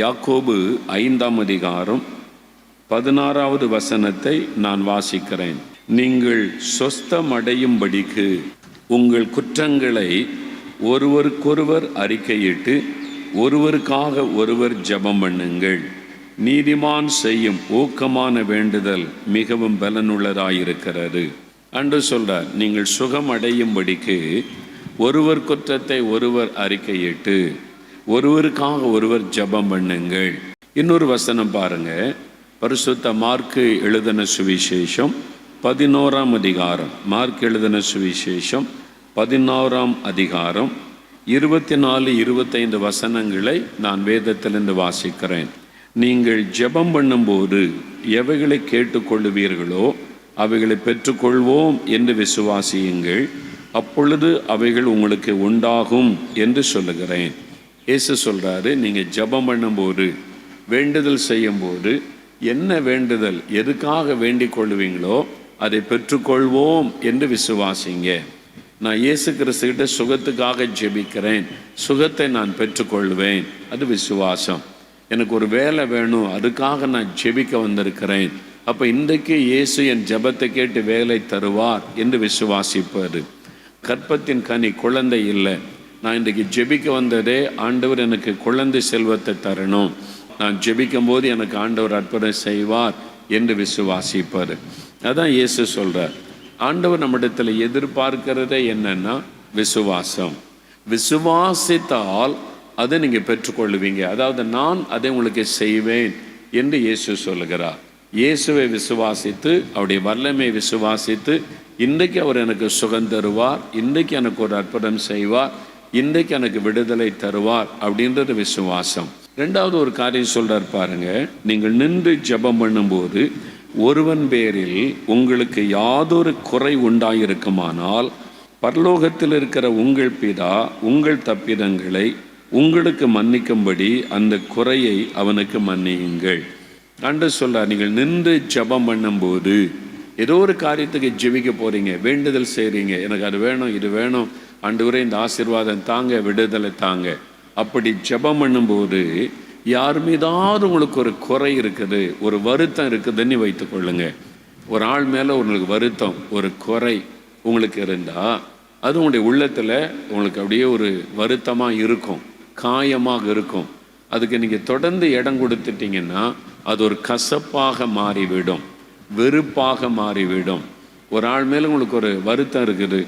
யாக்கோபு ஐந்தாம் அதிகாரம் பதினாறாவது வசனத்தை நான் வாசிக்கிறேன். நீங்கள் சொஸ்தமடையும்படிக்கு உங்கள் குற்றங்களை ஒருவருக்கொருவர் அறிக்கையிட்டு ஒருவருக்காக ஒருவர் ஜெபம் பண்ணுங்கள். நீதிமான் செய்யும் ஊக்கமான வேண்டுதல் மிகவும் பலனுள்ளதாயிருக்கிறது. அன்று சொல்றார் நீங்கள் சுகம் அடையும்படிக்கு ஒருவர் குற்றத்தை ஒருவர் அறிக்கையிட்டு ஒருவருக்காக ஒருவர் ஜெபம் பண்ணுங்கள். இன்னொரு வசனம் பாருங்க. பரிசுத்த மார்க்கு எழுதின சுவிசேஷம் பதினோராம் அதிகாரம். மார்க் எழுதின சுவிசேஷம் பதினோராம் அதிகாரம். இருபத்தி நாலு இருபத்தைந்து வசனங்களை நான் வேதத்திலிருந்து வாசிக்கிறேன். நீங்கள் ஜெபம் பண்ணும்போது எவைகளை கேட்டுக்கொள்ளுவீர்களோ அவைகளை பெற்றுக்கொள்வோம் என்று விசுவாசியுங்கள். அப்பொழுது அவைகள் உங்களுக்கு உண்டாகும் என்று சொல்லுகிறேன். இயேசு சொல்கிறாரு நீங்கள் ஜெபம் பண்ணும்போது வேண்டுதல் செய்யும்போது என்ன வேண்டுதல் எதுக்காக வேண்டிக் கொள்ளுவீங்களோ அதை பெற்றுக்கொள்வோம் என்று விசுவாசிங்க. நான் இயேசு கிறிஸ்துக்கிட்ட சுகத்துக்காக ஜெபிக்கிறேன் சுகத்தை நான் பெற்றுக்கொள்வேன். அது விசுவாசம். எனக்கு ஒரு வேலை வேணும் அதுக்காக நான் ஜெபிக்க வந்திருக்கிறேன். அப்போ இன்றைக்கு இயேசு என் ஜெபத்தை கேட்டு வேலை தருவார் என்று விசுவாசிப்பது. கற்பத்தின் கனி குழந்தை இல்லை நான் இன்றைக்கு ஜெபிக்க வந்ததே ஆண்டவர் எனக்கு குழந்தை செல்வத்தை தரணும். நான் ஜெபிக்கும் போது எனக்கு ஆண்டவர் அற்புதம் செய்வார் என்று விசுவாசிப்பார். அதான் இயேசு சொல்கிறார் ஆண்டவர் நம்மிடத்தில் எதிர்பார்க்கிறதே என்னென்னா விசுவாசம். விசுவாசித்தால் அதை நீங்கள் பெற்றுக்கொள்வீங்க அதாவது நான் அதை உங்களுக்கு செய்வேன் என்று இயேசு சொல்லுகிறார். இயேசுவை விசுவாசித்து அவருடைய வல்லமை விசுவாசித்து இன்றைக்கு அவர் எனக்கு சுகம் தருவார் இன்றைக்கு எனக்கு ஒரு அற்புதம் செய்வார் இன்றைக்கு எனக்கு விடுதலை தருவார் அப்படின்றது விசுவாசம். ரெண்டாவது ஒரு காரியம் சொல்றார் பாருங்க நீங்கள் நின்று ஜெபம் பண்ணும்போது ஒருவன் பேரில் உங்களுக்கு யாதொரு குறை உண்டாயிருக்குமானால் பரலோகத்தில் இருக்கிற உங்கள் பிதா உங்கள் தப்பிதங்களை உங்களுக்கு மன்னிக்கும்படி அந்த குறையை அவனுக்கு மன்னியுங்கள். அன்று சொல்றார் நீங்கள் நின்று ஜெபம் பண்ணும்போது ஏதோ ஒரு காரியத்துக்கு ஜெபிக்க போறீங்க வேண்டுதல் செய்றீங்க எனக்கு அது வேணும் இது வேணும் ஆண்டவரே இந்த ஆசீர்வாதம் தாங்க விடுதலை தாங்க. அப்படி ஜெபம் பண்ணும்போது யார் மீதாவது உங்களுக்கு ஒரு குறை இருக்குது ஒரு வருத்தம் இருக்குதுன்னு வைத்துக்கொள்ளுங்க ஒரு ஆள் மேலே உங்களுக்கு வருத்தம் ஒரு குறை உங்களுக்கு இருந்தால் அது உங்களுடைய உள்ளத்தில் உங்களுக்கு அப்படியே ஒரு வருத்தமாக இருக்கும் காயமாக இருக்கும். அதுக்கு நீங்கள் தொடர்ந்து இடம் கொடுத்துட்டீங்கன்னா அது ஒரு கசப்பாக மாறிவிடும் வெறுப்பாக மாறிவிடும். ஒரு ஆள் மேலே உங்களுக்கு ஒரு வருத்தம் இருக்குது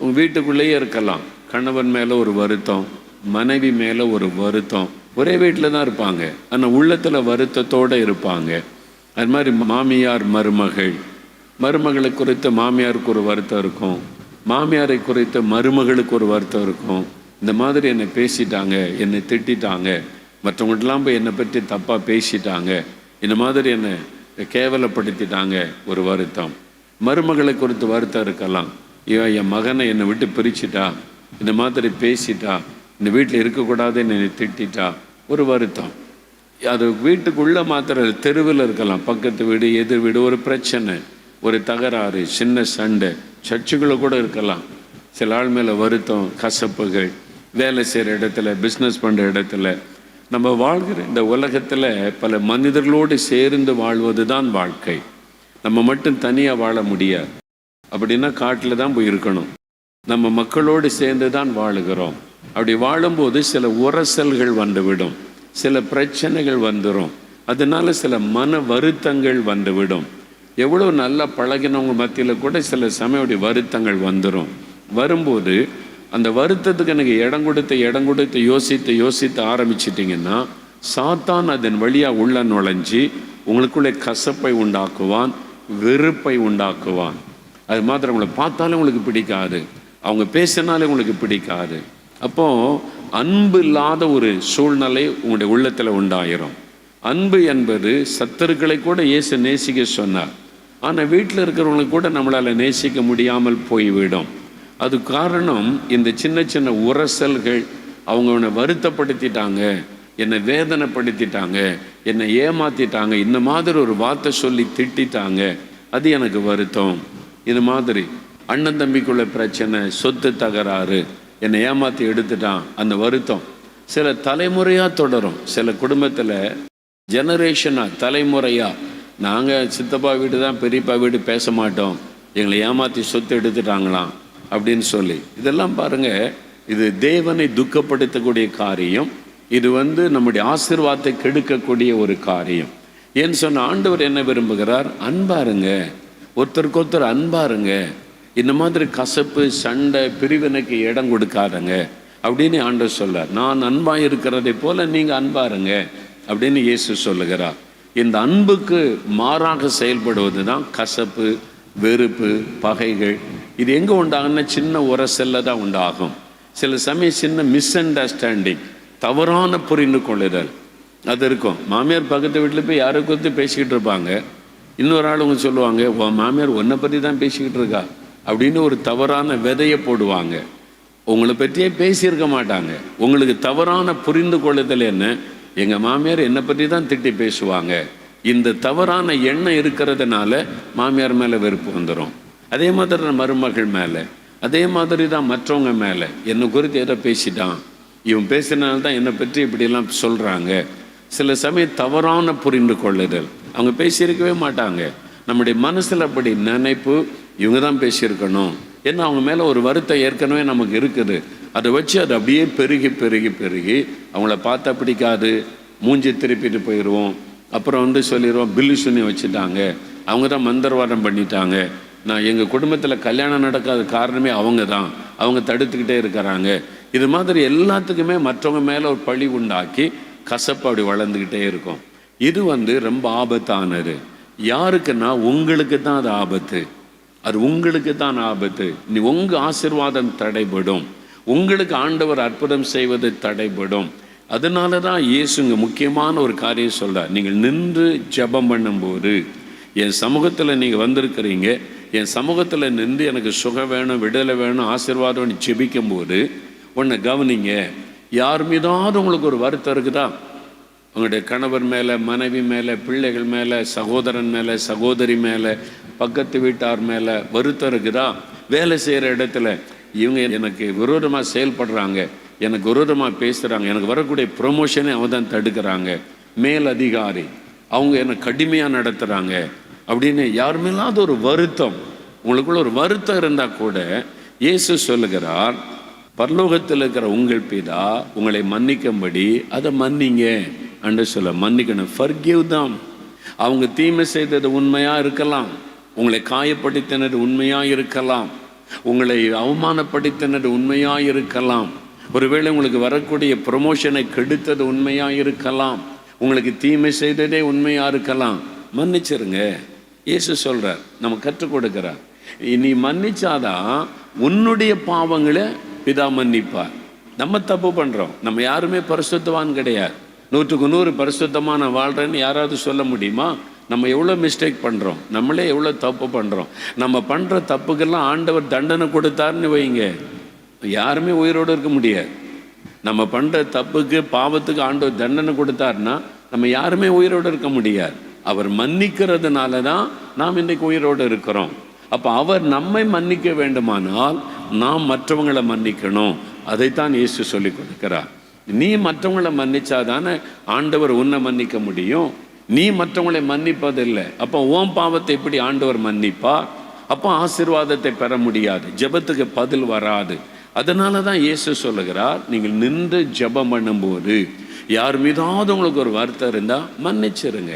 உங்கள் வீட்டுக்குள்ளேயே இருக்கலாம். கணவன் மேலே ஒரு வருத்தம் மனைவி மேலே ஒரு வருத்தம். ஒரே வீட்டில் தான் இருப்பாங்க. ஆனால் உள்ளத்தில் வருத்தத்தோடு இருப்பாங்க. அது மாதிரி மாமியார் மருமகள். மருமகளை குறித்து மாமியாருக்கு ஒரு வருத்தம் இருக்கும். மாமியாரை குறித்து மருமகளுக்கு ஒரு வருத்தம் இருக்கும். இந்த மாதிரி என்னை பேசிட்டாங்க என்னை திட்டிட்டாங்க. மற்றவங்கள்டெல்லாம் போய் என்னை பற்றி தப்பாக பேசிட்டாங்க. இந்த மாதிரி என்னை கேவலப்படுத்திட்டாங்க ஒரு வருத்தம். மருமகளை குறித்து வருத்தம் இருக்கலாம். இவன் என் மகனை என்னை விட்டு பிரிச்சிட்டா இந்த மாதிரி பேசிட்டா இந்த வீட்டில் இருக்கக்கூடாதுன்னு என்னை திட்டிட்டா ஒரு வருத்தம். அது வீட்டுக்குள்ளே மாத்திர தெருவில் இருக்கலாம். பக்கத்து வீடு எதிர் வீடு ஒரு பிரச்சனை ஒரு தகராறு சின்ன சண்டை சர்ச்சுகளை கூட இருக்கலாம். சில ஆள் மேலே வருத்தம் கசப்புகள் வேலை செய்கிற இடத்துல பிஸ்னஸ் பண்ணுற இடத்துல. நம்ம வாழ்கிற இந்த உலகத்தில் பல மனிதர்களோடு சேர்ந்து வாழ்வது தான் வாழ்க்கை. நம்ம மட்டும் தனியாக வாழ முடியாது. அப்படின்னா காட்டில் தான் போய் இருக்கணும். நம்ம மக்களோடு சேர்ந்து தான் வாழுகிறோம். அப்படி வாழும்போது சில உரசல்கள் வந்துவிடும். சில பிரச்சனைகள் வந்துடும் அதனால சில மன வருத்தங்கள் வந்துவிடும். எவ்வளோ நல்லா பழகினவங்க மத்தியில் கூட சில சமயம் அப்படி வருத்தங்கள் வந்துடும் வரும்போது அந்த வருத்தத்துக்கு எனக்கு இடம் கொடுத்து இடம் கொடுத்து யோசித்து யோசித்து ஆரம்பிச்சிட்டிங்கன்னா சாத்தான் அதன் வழியாக உள்ள நுழைஞ்சி உங்களுக்குள்ளே கசப்பை உண்டாக்குவான் வெறுப்பை உண்டாக்குவான். அது மாத்திரம் உங்களை பார்த்தாலும் உங்களுக்கு பிடிக்காது. அவங்க பேசினாலே உங்களுக்கு பிடிக்காது. அப்போது அன்பு இல்லாத ஒரு சூழ்நிலை உங்களுடைய உள்ளத்தில் உண்டாயிரும். அன்பு என்பது சத்தருக்களை கூட இயேசு நேசிக்க சொன்னார். ஆனால் வீட்டில் இருக்கிறவங்களுக்கு கூட நம்மளால் நேசிக்க முடியாமல் போய்விடும். அது காரணம் இந்த சின்ன சின்ன உரசல்கள் அவங்க உன்னை வருத்தப்படுத்திட்டாங்க என்னை வேதனைப்படுத்திட்டாங்க என்னை ஏமாத்திட்டாங்க இந்த மாதிரி ஒரு வார்த்தை சொல்லி திட்டிட்டாங்க. அது எனக்கு வருத்தம். இது மாதிரி அண்ணன் தம்பிக்குள்ள பிரச்சனை சொத்து தகராறு என்னை ஏமாற்றி எடுத்துட்டான் அந்த வருத்தம் சில தலைமுறையாக தொடரும். சில குடும்பத்தில் ஜெனரேஷனாக தலைமுறையாக நாங்கள் சித்தப்பா வீடு தான் பெரியப்பா வீடு பேச மாட்டோம். எங்களை ஏமாற்றி சொத்து எடுத்துட்டாங்களாம் அப்படின்னு சொல்லி. இதெல்லாம் பாருங்கள் இது தேவனை துக்கப்படுத்தக்கூடிய காரியம். இது வந்து நம்முடைய ஆசிர்வாதத்தை கெடுக்கக்கூடிய ஒரு காரியம். ஏன்னு சொன்ன ஆண்டவர் என்ன விரும்புகிறார்? அன்பாருங்க. ஒருத்தருக்கு ஒருத்தர் அன்பாருங்க. இந்த மாதிரி கசப்பு சண்டை பிரிவினைக்கு இடம் கொடுக்காதங்க. அப்படின்னு ஆண்டவர் சொல்ல நான் அன்பாக இருக்கிறதை போல நீங்கள் அன்பாருங்க அப்படின்னு இயேசு சொல்லுகிறார். இந்த அன்புக்கு மாறாக செயல்படுவது தான் கசப்பு வெறுப்பு பகைகள். இது எங்கே உண்டாகுன்னா சின்ன உரசல்ல தான் உண்டாகும். சில சமயம் சின்ன மிஸ் அண்டர்ஸ்டாண்டிங் தவறான புரிந்து கொள்ளுதல். அது இருக்கும். மாமியார் பக்கத்து வீட்டில் போய் யாரை குறித்து பேசிக்கிட்டு இருப்பாங்க. இன்னொரு ஆளுங்க சொல்லுவாங்க உன் மாமியார் உன்னை பற்றி தான் பேசிக்கிட்டு இருக்கா? அப்படின்னு ஒரு தவறான விதையை போடுவாங்க. உங்களை பற்றியே பேசியிருக்க மாட்டாங்க. உங்களுக்கு தவறான புரிந்து கொள்ளுதல் என்ன? எங்கள் மாமியார் என்னை பற்றி தான் திட்டி பேசுவாங்க. இந்த தவறான எண்ணம் இருக்கிறதுனால மாமியார் மேலே வெறுப்பு வந்துடும் அதே மாதிரி தான் மருமகள் மேலே. அதே மாதிரி தான் மற்றவங்க மேலே. என்னை குறித்து எதை பேசிட்டான். இவன் பேசினால்தான் என்னை பற்றி இப்படிலாம் சொல்கிறாங்க சில சமயம் தவறான புரிந்து கொள்ளுதல். அவங்க பேசியிருக்கவே மாட்டாங்க. நம்முடைய மனசில் அப்படி நினைப்பு இவங்க தான் பேசியிருக்கணும். ஏன்னா அவங்க மேலே ஒரு வருத்தம் ஏற்கனவே நமக்கு இருக்குது. அதை வச்சு அது அப்படியே பெருகி பெருகி பெருகி அவங்கள பார்த்தா பிடிக்காது. மூஞ்சி திருப்பிட்டு போயிடுவோம் அப்புறம் வந்து சொல்லிடுவோம் பில்லு சுண்ணி வச்சுட்டாங்க. அவங்க தான் மந்திரவாதம் பண்ணிட்டாங்க. நான் எங்கள் குடும்பத்தில் கல்யாணம் நடக்காத காரணமே அவங்க தான் அவங்க தடுத்துக்கிட்டே இருக்கிறாங்க. இது மாதிரி எல்லாத்துக்குமே மற்றவங்க மேலே ஒரு பழி உண்டாக்கி கசப்பு அப்படி வளர்ந்துக்கிட்டே இருக்கும். இது வந்து ரொம்ப ஆபத்தானது. யாருக்குன்னா உங்களுக்கு தான் அது ஆபத்து. அது உங்களுக்கு தான் ஆபத்து. நீ உங்க ஆசிர்வாதம் தடைபடும். உங்களுக்கு ஆண்டவர் அற்புதம் செய்வது தடைபடும். அதனால தான் இயேசுங்க முக்கியமான ஒரு காரியம் சொல்கிறார் நீங்கள் நின்று ஜெபம் பண்ணும்போது என் சமூகத்தில் நீங்கள் வந்திருக்கிறீங்க என் சமூகத்தில் நின்று எனக்கு சுகம் வேணும் விடுதலை வேணும் ஆசீர்வாதம்னு ஜெபிக்கும் போது உன்னை கவனிங்க. யார் மீதாவது உங்களுக்கு ஒரு வருத்தம் இருக்குதா? உங்களுடைய கணவர் மேலே மனைவி மேலே பிள்ளைகள் மேலே சகோதரன் மேலே சகோதரி மேலே பக்கத்து வீட்டார் மேலே வருத்தம் இருக்குதா? வேலை செய்கிற இடத்துல இவங்க எனக்கு விரோதமாக செயல்படுறாங்க எனக்கு விரோதமாக பேசுகிறாங்க எனக்கு வரக்கூடிய ப்ரொமோஷனே அவன் தான் தடுக்கிறாங்க. மேல் அதிகாரி அவங்க என்னை கடுமையாக நடத்துகிறாங்க அப்படின்னு யார் மேலாவது ஒரு வருத்தம். உங்களுக்குள்ள ஒரு வருத்தம் இருந்தால் கூட இயேசு சொல்லுகிறார் பரலோகத்தில் இருக்கிற உங்கள் பிதா உங்களை மன்னிக்கும்படி. அதை மன்னிங்க. அன்று சொல்ல மன்னிக்கணும் ஃபர்கிவ் தான் அவங்க தீமை செய்தது உண்மையாக இருக்கலாம். உங்களை காயப்படுத்தினது உண்மையாக இருக்கலாம். உங்களை அவமானப்படுத்தினது உண்மையாக இருக்கலாம். ஒருவேளை உங்களுக்கு வரக்கூடிய ப்ரொமோஷனை கெடுத்தது உண்மையாக இருக்கலாம். உங்களுக்கு தீமை செய்ததே உண்மையாக இருக்கலாம். மன்னிச்சிருங்க. இயேசு சொல்கிறார் நம்ம கற்றுக் கொடுக்குறார். நீ மன்னிச்சாதான் உன்னுடைய பாவங்களை பிதா மன்னிப்பார். நம்ம தப்பு பண்ணுறோம் நம்ம யாருமே பரிசுத்தவான் கிடையாது. நூற்றுக்கு நூறு பரிசுத்தமான வாழ்கிறேன்னு யாராவது சொல்ல முடியுமா? நம்ம எவ்வளோ மிஸ்டேக் பண்ணுறோம் நம்மளே எவ்வளோ தப்பு பண்ணுறோம் நம்ம பண்ணுற தப்புக்கெல்லாம் ஆண்டவர் தண்டனை கொடுத்தாருன்னு வைங்க யாருமே உயிரோடு இருக்க முடியாது. நம்ம பண்ணுற தப்புக்கு பாவத்துக்கு ஆண்டவர் தண்டனை கொடுத்தாருன்னா நம்ம யாருமே உயிரோடு இருக்க முடியாது. அவர் மன்னிக்கிறதுனால தான் நாம் இன்றைக்கு உயிரோடு இருக்கிறோம். அப்போ அவர் நம்மை மன்னிக்க வேண்டுமானால் நாம் மற்றவங்களை மன்னிக்கணும். அதைத்தான் இயேசு சொல்லி கொடுக்கிறார். நீ மற்றவங்களை மன்னிச்சாதானே ஆண்டவர் உன்னை மன்னிக்க முடியும். நீ மற்றவங்களை மன்னிப்பதில்லை. அப்போ ஓம் பாவத்தை எப்படி ஆண்டவர் மன்னிப்பா? அப்போ ஆசீர்வாதத்தை பெற முடியாது. ஜெபத்துக்கு பதில் வராது. அதனால தான் இயேசு சொல்லுகிறார் நீங்கள் நின்று ஜெபம் பண்ணும்போது யார் மீதாவது உங்களுக்கு ஒரு வருத்தம் இருந்தால் மன்னிச்சிருங்க.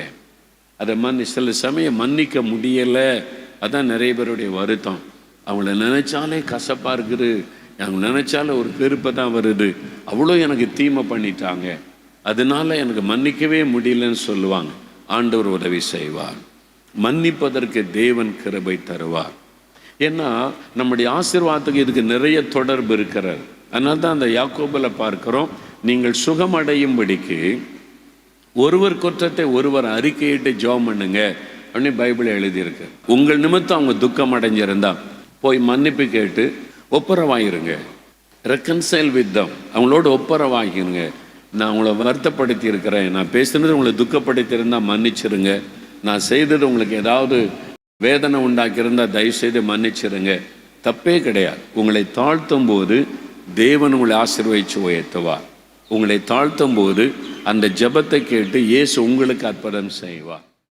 அதை மன்னி சில சமயம் மன்னிக்க முடியலை. அதான் நிறைய பேருடைய வருத்தம். அவங்கள நினைச்சாலே கசப்பாக இருக்குது. அவங்க நினைச்சாலே ஒரு பெருப்பை தான் வருது. அவ்வளோ எனக்கு தீமை பண்ணிட்டாங்க. அதனால எனக்கு மன்னிக்கவே முடியலன்னு சொல்லுவாங்க. ஆண்டவர் உதவி செய்வார். மன்னிப்பதற்கு தேவன் கிருபை தருவார். ஏன்னா நம்முடைய ஆசீர்வாதத்துக்கு இதுக்கு நிறைய தொடர்பு இருக்கிறார் அதனால தான் அந்த யாக்கோபில் பார்க்குறோம் நீங்கள் சுகமடையும்படிக்கு ஒருவர் குற்றத்தை ஒருவர் அறிக்கையிட்டு ஜோம் பண்ணுங்க. அப்படின்னு பைபிள் எழுதியிருக்கு. உங்கள் நிமித்தம் அவங்க துக்கம் அடைஞ்சிருந்தா போய் மன்னிப்பு கேட்டு ஒப்புரவாயிருங்க. ரெக்கன்சைல் வித் தம் அவங்களோட ஒப்புரவாகிருங்க. நான் உங்களை வருத்தப்படுத்தி இருக்கிறேன் நான் பேசுனது உங்களை துக்கப்படுத்தியிருந்தா மன்னிச்சிருங்க. நான் செய்தது உங்களுக்கு ஏதாவது வேதனை உண்டாக்கியிருந்தா தயவு செய்து மன்னிச்சிருங்க. தப்பே கிடையாது. உங்களை தாழ்த்தும் போது தேவன் உங்களை ஆசீர்வதிச்சு உயர்த்துவார். உங்களை தாழ்த்தும் போது அந்த ஜெபத்தை கேட்டு இயேசு உங்களுக்கு அற்புதம் செய்வார்.